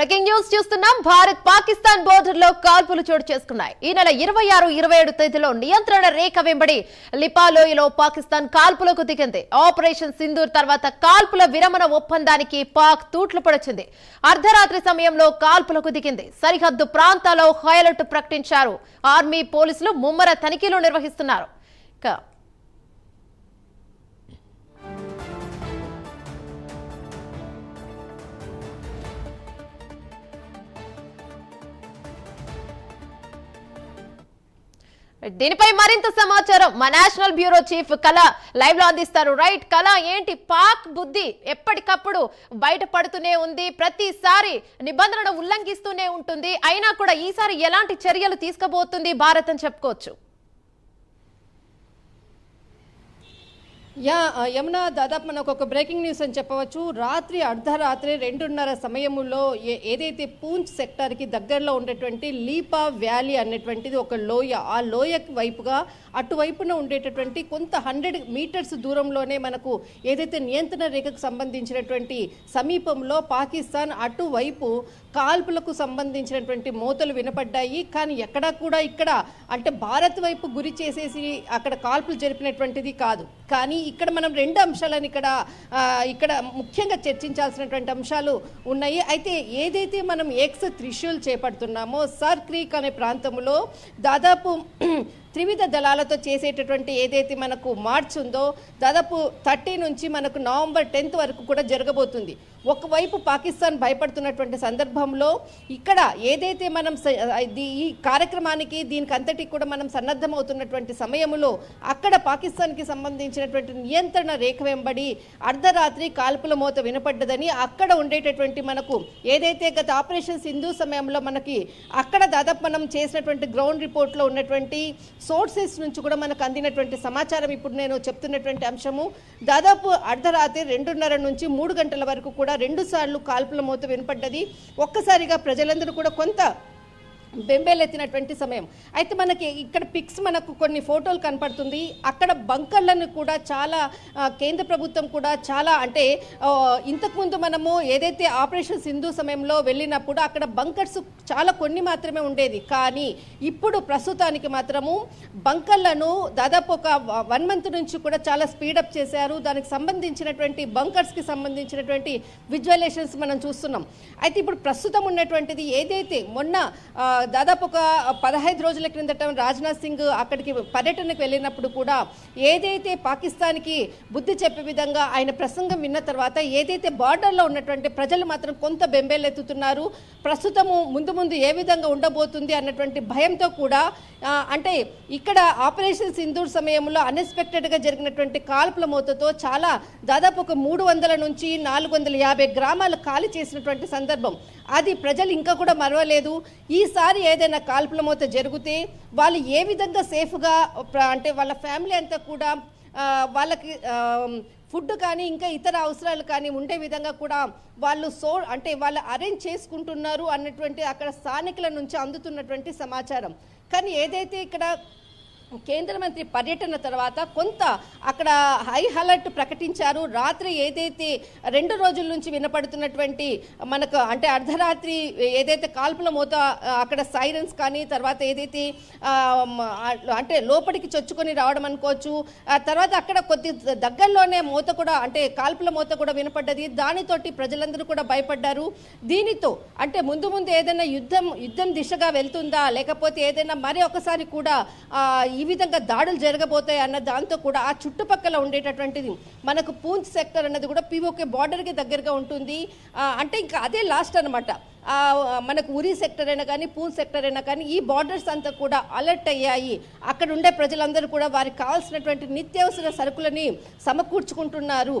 Breaking news చూస్తున్నాం. భారత్ పాకిస్తాన్ బోర్డర్లో కాల్పులు చోటు చేసుకున్నాయి. ఈ నెల ఇరవై ఆరు ఇరవై ఏడు తేదీలో నియంత్రణ రేఖ వెంబడి లిపాలోయలో పాకిస్తాన్ కాల్పులకు దిగింది. ఆపరేషన్ సింధూర్ తర్వాత కాల్పుల విరమణ ఒప్పందానికి పాక్ తూట్లు పడొచ్చింది అర్ధరాత్రి సమయంలో కాల్పులకు దిగింది. సరిహద్దు ప్రాంతాల్లో హైఅలర్ట్ ప్రకటించారు. ఆర్మీ పోలీసులు ముమ్మర తనిఖీలు నిర్వహిస్తున్నారు. దీనిపై మరింత సమాచారం మా నేషనల్ బ్యూరో చీఫ్ కళ లైవ్లో అందిస్తారు. రైట్ కళ ఏంటి? పాక్ బుద్ధి ఎప్పటికప్పుడు బయటపడుతూనే ఉంది. ప్రతిసారి నిబంధనను ఉల్లంఘిస్తూనే ఉంటుంది. అయినా కూడా ఈసారి ఎలాంటి చర్యలు తీసుకోబోతుంది భారత్ అని చెప్పుకోవచ్చు. యా యమున దాదాపు మనకు ఒక బ్రేకింగ్ న్యూస్ అని చెప్పవచ్చు. రాత్రి అర్ధరాత్రి రెండున్నర సమయంలో ఏ- ఏదైతే పూంచ్ సెక్టార్కి దగ్గరలో ఉండేటువంటి లీపా వ్యాలీ అనేటువంటిది ఒక లోయ ఆ లోయ వైపుగా అటువైపున ఉండేటటువంటి కొంత హండ్రెడ్ మీటర్స్ దూరంలోనే మనకు ఏదైతే నియంత్రణ రేఖకు సంబంధించినటువంటి సమీపంలో పాకిస్తాన్ అటువైపు కాల్పులకు సంబంధించినటువంటి మూతలు వినపడ్డాయి. కానీ ఎక్కడా కూడా ఇక్కడ అంటే భారత్ వైపు గురి చేసేసి అక్కడ కాల్పులు జరిపినటువంటిది కాదు. కానీ ఇక్కడ మనం రెండు అంశాలను ఇక్కడ ఇక్కడ ముఖ్యంగా చర్చించాల్సినటువంటి అంశాలు ఉన్నాయి. అయితే ఏదైతే మనం ఎక్స్ త్రిశూల్ చేపడుతున్నామో సర్ క్రీక్ అనే ప్రాంతంలో దాదాపు త్రివిధ దళాలతో చేసేటటువంటి ఏదైతే మనకు మార్చ్ ఉందో దాదాపు థర్టీ నుంచి మనకు నవంబర్ టెన్త్ వరకు కూడా జరగబోతుంది. ఒకవైపు పాకిస్తాన్ భయపడుతున్నటువంటి సందర్భంలో ఇక్కడ ఏదైతే మనం స- ఇది- ఈ కార్యక్రమానికి దీనికి అంతటికి కూడా మనం సన్నద్ధమవుతున్నటువంటి సమయంలో అక్కడ పాకిస్తాన్కి సంబంధించినటువంటి నియంత్రణ రేఖ వెంబడి అర్ధరాత్రి కాల్పుల మూత వినపడ్డదని అక్కడ ఉండేటటువంటి మనకు ఏదైతే గత ఆపరేషన్ సింధు సమయంలో మనకి అక్కడ దాదాపు మనం చేసినటువంటి గ్రౌండ్ రిపోర్ట్లో ఉన్నటువంటి సోర్సెస్ నుంచి కూడా మనకు అందినటువంటి సమాచారం ఇప్పుడు నేను చెప్తున్నటువంటి అంశము. దాదాపు అర్ధరాత్రి రెండున్నర నుంచి మూడు గంటల వరకు కూడా రెండు సార్లు కాల్పుల మూత వినపడ్డది. ఒక్కసారిగా ప్రజలందరూ కూడా కొంత బెంబేలెత్తినటువంటి సమయం. అయితే మనకి ఇక్కడ పిక్స్ మనకు కొన్ని ఫోటోలు కనపడుతుంది. అక్కడ బంకర్లను కూడా చాలా కేంద్ర ప్రభుత్వం కూడా చాలా అంటే ఇంతకుముందు మనము ఏదైతే ఆపరేషన్ సింధు సమయంలో వెళ్ళినప్పుడు అక్కడ బంకర్స్ చాలా కొన్ని మాత్రమే ఉండేది. కానీ ఇప్పుడు ప్రస్తుతానికి మాత్రము బంకర్లను దాదాపు ఒక వన్ మంత్ నుంచి కూడా చాలా స్పీడప్ చేశారు. దానికి సంబంధించినటువంటి బంకర్స్కి సంబంధించినటువంటి విజువలేషన్స్ మనం చూస్తున్నాం. అయితే ఇప్పుడు ప్రస్తుతం ఉన్నటువంటిది ఏదైతే మొన్న దాదాపు ఒక పదహైదు రోజుల క్రిందట రాజ్నాథ్ సింగ్ అక్కడికి పర్యటనకు వెళ్ళినప్పుడు కూడా ఏదైతే పాకిస్తాన్కి బుద్ధి చెప్పే విధంగా ఆయన ప్రసంగం విన్న తర్వాత ఏదైతే బార్డర్లో ఉన్నటువంటి ప్రజలు మాత్రం కొంత బెంబేలెత్తుతున్నారు ప్రస్తుతము ముందు ముందు ఏ విధంగా ఉండబోతుంది అన్నటువంటి భయంతో కూడా అంటే ఇక్కడ ఆపరేషన్ సింధూర్ సమయంలో అన్ఎక్స్పెక్టెడ్గా జరిగినటువంటి కాల్పుల మూతతో చాలా దాదాపు ఒక మూడు వందల నుంచి నాలుగు వందల యాభై గ్రామాలు ఖాళీ చేసినటువంటి సందర్భం. అది ప్రజలు ఇంకా కూడా మరవలేదు. ఈసారి ఏదైనా కాల్పుల మూత జరిగితే వాళ్ళు ఏ విధంగా సేఫ్గా అంటే వాళ్ళ ఫ్యామిలీ అంతా కూడా వాళ్ళకి ఫుడ్ కానీ ఇంకా ఇతర అవసరాలు కానీ ఉండే విధంగా కూడా వాళ్ళు సో అంటే వాళ్ళు అరేంజ్ చేసుకుంటున్నారు అన్నటువంటి అక్కడ స్థానికుల నుంచి అందుతున్నటువంటి సమాచారం. కానీ ఏదైతే ఇక్కడ కేంద్ర మంత్రి పర్యటన తర్వాత కొంత అక్కడ హై అలర్ట్ ప్రకటించారు. రాత్రి ఏదైతే రెండు రోజుల నుంచి వినపడుతున్నటువంటి మనకు అంటే అర్ధరాత్రి ఏదైతే కాల్పుల మోత అక్కడ సైరన్స్ కానీ తర్వాత ఏదైతే అంటే లోపలికి చొచ్చుకొని రావడం అనుకోవచ్చు. తర్వాత అక్కడ కొద్ది దగ్గరలోనే మోత కూడా అంటే కాల్పుల మోత కూడా వినపడ్డది. దానితోటి ప్రజలందరూ కూడా భయపడ్డారు. దీనితో అంటే ముందు ముందు ఏదైనా యుద్ధం యుద్ధం దిశగా వెళ్తుందా? లేకపోతే ఏదైనా మరి ఒకసారి కూడా ఈ విధంగా దాడులు జరగబోతాయి అన్న దాంతో కూడా ఆ చుట్టుపక్కల ఉండేటటువంటిది మనకు పూంచ్ సెక్టర్ అన్నది కూడా పీఓకే బార్డర్కి దగ్గరగా ఉంటుంది. అంటే ఇంకా అదే లాస్ట్ అనమాట మనకు ఉరి సెక్టర్ అయినా కానీ పూల్ సెక్టర్ అయినా కానీ ఈ బార్డర్స్ అంతా కూడా అలర్ట్ అయ్యాయి. అక్కడ ఉండే ప్రజలందరూ కూడా వారికి కావాల్సినటువంటి నిత్యావసర సరుకులని సమకూర్చుకుంటున్నారు.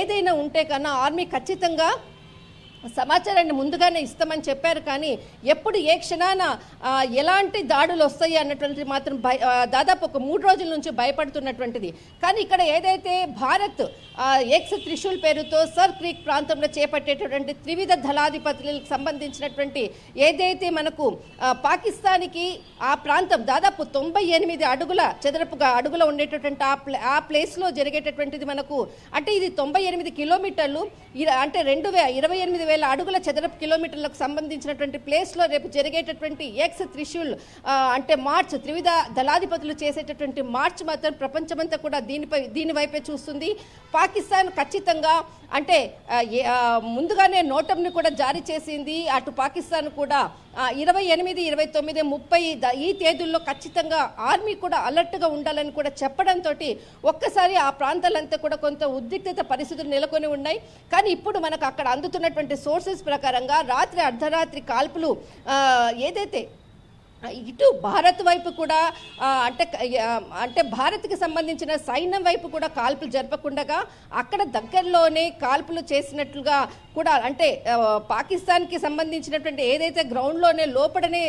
ఏదైనా ఉంటే కన్నా ఆర్మీ ఖచ్చితంగా సమాచారాన్ని ముందుగానే ఇస్తామని చెప్పారు కానీ ఎప్పుడు ఏ క్షణాన ఎలాంటి దాడులు వస్తాయి అన్నటువంటిది మాత్రం భయ దాదాపు ఒక మూడు రోజుల నుంచి భయపడుతున్నటువంటిది. కానీ ఇక్కడ ఏదైతే భారత్ ఎక్స్ త్రిశూల్ పేరుతో సర్ క్రీక్ ప్రాంతంలో చేపట్టేటటువంటి త్రివిధ దళాధిపతులకు సంబంధించినటువంటి ఏదైతే మనకు పాకిస్తాన్కి ఆ ప్రాంతం దాదాపు తొంభై ఎనిమిది అడుగుల చదరపుగా అడుగుల ఉండేటటువంటి ఆ ప్లే ఆ ప్లేస్లో జరిగేటటువంటిది మనకు అంటే ఇది తొంభై ఎనిమిది కిలోమీటర్లు అంటే రెండు వే ఇరవై ఎనిమిది వేల అడుగుల చదరపు కిలోమీటర్లకు సంబంధించినటువంటి ప్లేస్లో రేపు జరిగేటటువంటి ఎక్స్ త్రిశూల్ అంటే మార్చ్ త్రివిధ దళాధిపతులు చేసేటటువంటి మార్చ్ మాత్రం ప్రపంచమంతా కూడా దీనిపై దీని వైపే చూస్తుంది. పాకిస్తాన్ ఖచ్చితంగా అంటే ముందుగానే నోటంని కూడా జారీ చేసింది. అటు పాకిస్తాన్ కూడా ఇరవై ఎనిమిది ఇరవై తొమ్మిది ముప్పై ఈ తేదీల్లో ఖచ్చితంగా ఆర్మీ కూడా అలర్ట్గా ఉండాలని కూడా చెప్పడంతో ఒక్కసారి ఆ ప్రాంతాలంతా కూడా కొంత ఉద్రిక్తత పరిస్థితులు నెలకొని ఉన్నాయి. కానీ ఇప్పుడు మనకు అక్కడ అందుతున్నటువంటి సోర్సెస్ ప్రకారంగా రాత్రి అర్ధరాత్రి కాల్పులు ఏదైతే ఇటు భారత్ వైపు కూడా అంటే అంటే భారత్కి సంబంధించిన సైన్యం వైపు కూడా కాల్పులు జరపకుండగా అక్కడ దగ్గరలోనే కాల్పులు చేసినట్లుగా కూడా అంటే పాకిస్తాన్కి సంబంధించినటువంటి ఏదైతే గ్రౌండ్లోనే లోపలనే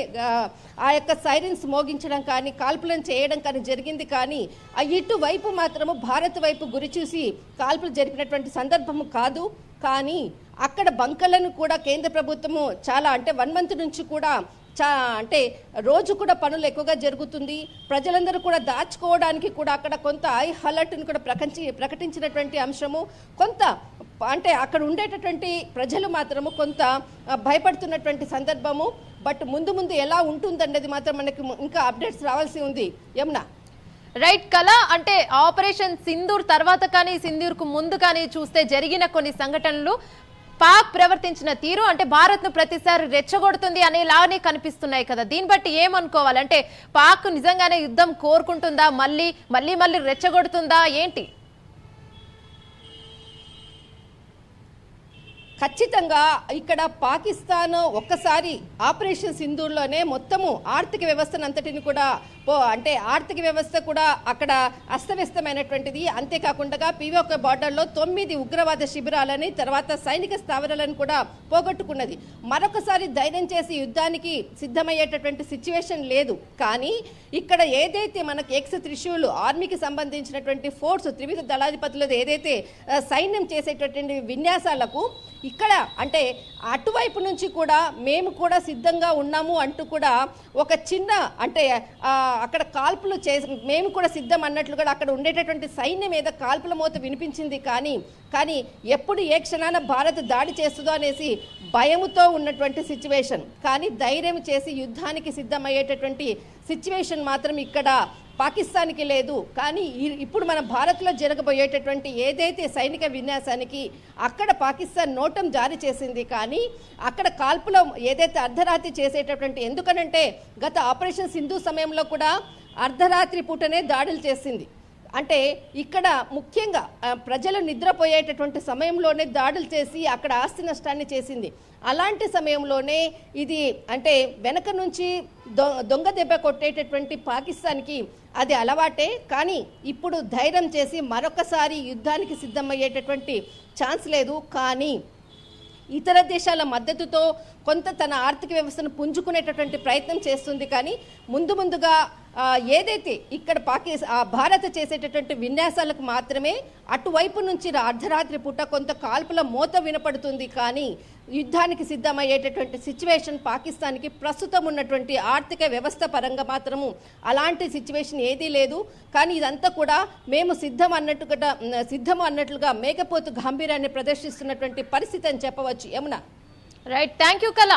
ఆ, యొక్క సైరన్స్ మోగించడం కానీ కాల్పులను చేయడం కానీ జరిగింది కానీ ఇటువైపు మాత్రము భారత్ వైపు గురి చూసి కాల్పులు జరిపినటువంటి సందర్భము కాదు. కానీ అక్కడ బంకలను కూడా కేంద్ర ప్రభుత్వము చాలా అంటే వన్ మంత్ నుంచి కూడా చా అంటే రోజు కూడా పనులు ఎక్కువగా జరుగుతుంది. ప్రజలందరూ కూడా దాచుకోవడానికి కూడా అక్కడ కొంత ఐ హలర్ట్ని కూడా ప్రకటించి ప్రకటించినటువంటి అంశము. కొంత అంటే అక్కడ ఉండేటటువంటి ప్రజలు మాత్రము కొంత భయపడుతున్నటువంటి సందర్భము. బట్ ముందు ముందు ఎలా ఉంటుందన్నది మాత్రం మనకి ఇంకా అప్డేట్స్ రావాల్సి ఉంది. యమునా? రైట్ కళ అంటే ఆపరేషన్ సింధూర్ తర్వాత కానీ సింధూర్కు ముందు కానీ చూస్తే జరిగిన కొన్ని సంఘటనలు. పాక్ ప్రవర్తించిన తీరు అంటే భారత్ను ప్రతిసారి రెచ్చగొడుతుంది అనేలానే కనిపిస్తున్నాయి కదా. దీన్ని బట్టి ఏమనుకోవాలంటే పాక్ నిజంగానే యుద్ధం కోరుకుంటుందా? మళ్ళీ మళ్ళీ మళ్ళీ రెచ్చగొడుతుందా? ఏంటి? ఖచ్చితంగా ఇక్కడ పాకిస్తాన్ ఒక్కసారి ఆపరేషన్ సింధూర్లోనే మొత్తము ఆర్థిక వ్యవస్థను అంతటిని కూడా అంటే ఆర్థిక వ్యవస్థ కూడా అక్కడ అస్తవ్యస్తమైనటువంటిది. అంతేకాకుండా పీవోక బార్డర్లో తొమ్మిది ఉగ్రవాద శిబిరాలని తర్వాత సైనిక స్థావరాలను కూడా పోగొట్టుకున్నది. మరొకసారి ధైర్యం చేసి యుద్ధానికి సిద్ధమయ్యేటటువంటి సిచ్యువేషన్ లేదు. కానీ ఇక్కడ ఏదైతే మనకు ఎక్స్ త్రిశూలు ఆర్మీకి సంబంధించినటువంటి ఫోర్స్ త్రివిధ దళాధిపతులది ఏదైతే సైన్యం చేసేటటువంటి విన్యాసాలకు ఇక్కడ అంటే అటువైపు నుంచి కూడా మేము కూడా సిద్ధంగా ఉన్నాము అంటూ కూడా ఒక చిన్న అంటే ఆ, అక్కడ కాల్పులు చేసి మేము కూడా సిద్ధం అన్నట్లు కూడా అక్కడ ఉండేటటువంటి సైన్యం మీద కాల్పుల మోత వినిపించింది కానీ కానీ ఎప్పుడు ఏ క్షణాన భారత్ దాడి చేస్తుందో అనేసి భయముతో ఉన్నటువంటి సిచ్యువేషన్ కానీ ధైర్యం చేసి యుద్ధానికి సిద్ధమయ్యేటటువంటి సిచ్యువేషన్ మాత్రం ఇక్కడ పాకిస్తాన్కి లేదు. కానీ ఇప్పుడు మన భారత్లో జరగబోయేటటువంటి ఏదైతే సైనిక విన్యాసానికి అక్కడ పాకిస్తాన్ నోటం జారీ చేసింది కానీ అక్కడ కాల్పులో ఏదైతే అర్ధరాత్రి చేసేటటువంటి ఎందుకనంటే గత ఆపరేషన్ సింధు సమయంలో కూడా అర్ధరాత్రి పూటనే దాడులు చేసింది. అంటే ఇక్కడ ముఖ్యంగా ప్రజలు నిద్రపోయేటటువంటి సమయంలోనే దాడులు చేసి అక్కడ ఆస్తి నష్టాన్ని చేసింది. అలాంటి సమయంలోనే ఇది అంటే వెనక నుంచి దొ దొంగ దెబ్బ కొట్టేటటువంటి పాకిస్తాన్కి అది అలవాటే. కానీ ఇప్పుడు ధైర్యం చేసి మరొకసారి యుద్ధానికి సిద్ధమయ్యేటటువంటి ఛాన్స్ లేదు. కానీ ఇతర దేశాల మద్దతుతో కొంత తన ఆర్థిక వ్యవస్థను పుంజుకునేటటువంటి ప్రయత్నం చేస్తుంది. కానీ ముందు ముందుగా ఏదైతే ఇక్కడ పాకిస్ భారత్ చేసేటటువంటి విన్యాసాలకు మాత్రమే అటువైపు నుంచి అర్ధరాత్రి పూట కొంత కాల్పుల మూత వినపడుతుంది. కానీ యుద్ధానికి సిద్ధమయ్యేటటువంటి సిచ్యువేషన్ పాకిస్తాన్కి ప్రస్తుతం ఉన్నటువంటి ఆర్థిక వ్యవస్థ పరంగా మాత్రము అలాంటి సిచ్యువేషన్ ఏదీ లేదు. కానీ ఇదంతా కూడా మేము సిద్ధం అన్నట్టుగా సిద్ధం అన్నట్లుగా మేకపోతు గంభీరాన్ని ప్రదర్శిస్తున్నటువంటి పరిస్థితి అని చెప్పవచ్చు. యమున. రైట్ థ్యాంక్ యూ కళ